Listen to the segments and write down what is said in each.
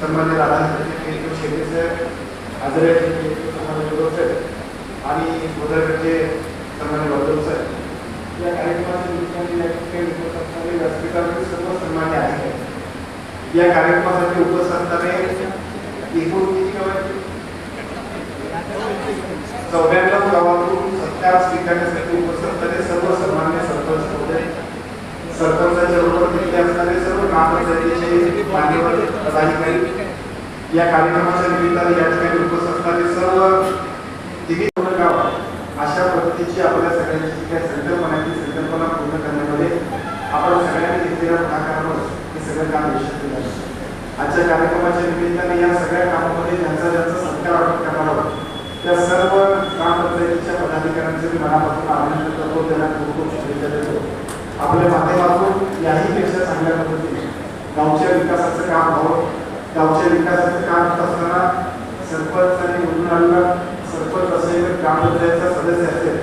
सन्मान्य राधाकृष्ण शेतीचे आजरे सन्मान्य साहेब आणि गोदावरचे सन्मान्य वर्धन साहेब या कार्यक्रमाच्या निमित्ताने या ठिकाणी उपस्थित असणारे व्यासपीठावरील सर्व सन्मान्य आहे. या कार्यक्रमासाठी उपस्थित असणारे एकूण किती गावांचे चौऱ्याण्णव गावातून सत्कार स्वीकारण्यासाठी उपस्थित असणारे सर्व सन्मान्य सरपंच होते. सरपंच सर्व मान्यवर पदाधिकारी. या कार्यक्रमाच्या निमित्ताने या ठिकाणी उपस्थित असणारे सर्व तिघी गाव अशा पद्धतीची आपल्या सगळ्यांची जी काही संकल्पना ती संकल्पना पूर्ण करण्यामध्ये आपण सगळ्यांनी घेतलेल्या पुढाकारावर हे सगळं काम यशस्वी झालं. आजच्या कार्यक्रमाच्या निमित्ताने या सगळ्या कामामध्ये ज्यांचा ज्यांचा सत्कार आपण करणार आहोत त्या सर्व ग्रामपंचायतीच्या पदाधिकाऱ्यांचे मी मनापासून अभिनंदन करतो त्यांना खूप खूप शुभेच्छा देतो. आपल्या माध्यमातून याही पेक्षा चांगल्या पद्धतीने गावच्या विकासाचं काम व्हावं. गावच्या विकासाचं काम होत असताना सरपंच आणि निवडून आलेला सरपंच असेल ग्रामपंचायतचा सदस्य असेल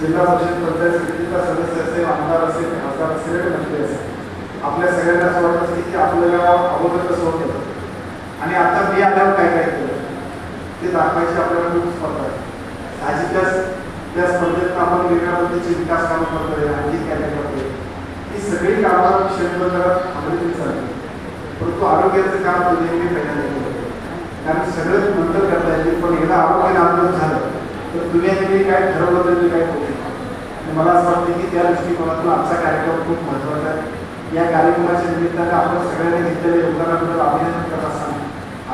जिल्हा परिषद पंचायत समितीचा सदस्य असेल आमदार असेल खासदार असेल मंत्री असेल. आपल्या सगळ्यांना असं वाटत असते की आपल्याला अगोदर कसं होतं. आणि आता मी आल्यावर काय काय केलं? ते दाखवायची आपल्याला खूप स्पर्धा आहे. साहजिकच त्या स्पर्धेत आपण वेगळ्या पद्धतीचे विकास कामं करतोय आणखी काय काय सगळी कामाला क्षेत्र करत थांबली परंतु आरोग्याचं काम म्हणजे तुम्ही मी पहिल्यांदा कारण सगळं नंतर करता येईल पण एकदा आरोग्य नांदून झालं तर दुनियाने मी काय ठरवलं तरी काय करू मला असं वाटतं की त्या दृष्टिकोनातून आजचा कार्यक्रम खूप महत्त्वाचा आहे. या कार्यक्रमाच्या निमित्तानं आपण सगळ्यांनी घेतलेल्या योगदानाबद्दल अभिनंदन करत असताना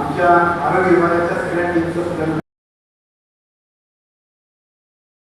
आमच्या आरोग्य विभागाच्या सगळ्या टीमचं